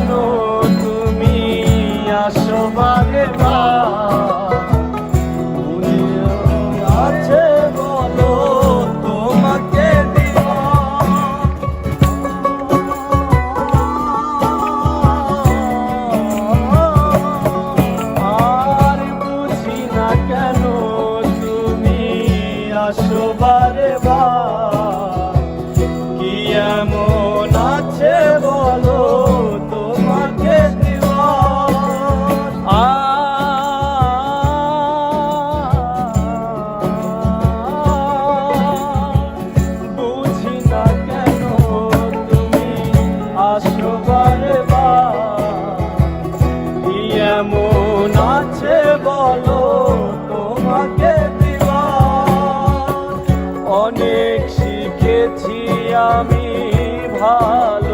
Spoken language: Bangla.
জানো তুমি আসো বারে আছে বলো তোমাকে আর বুঝি না কেন তুমি আসো বারে আমি ভালো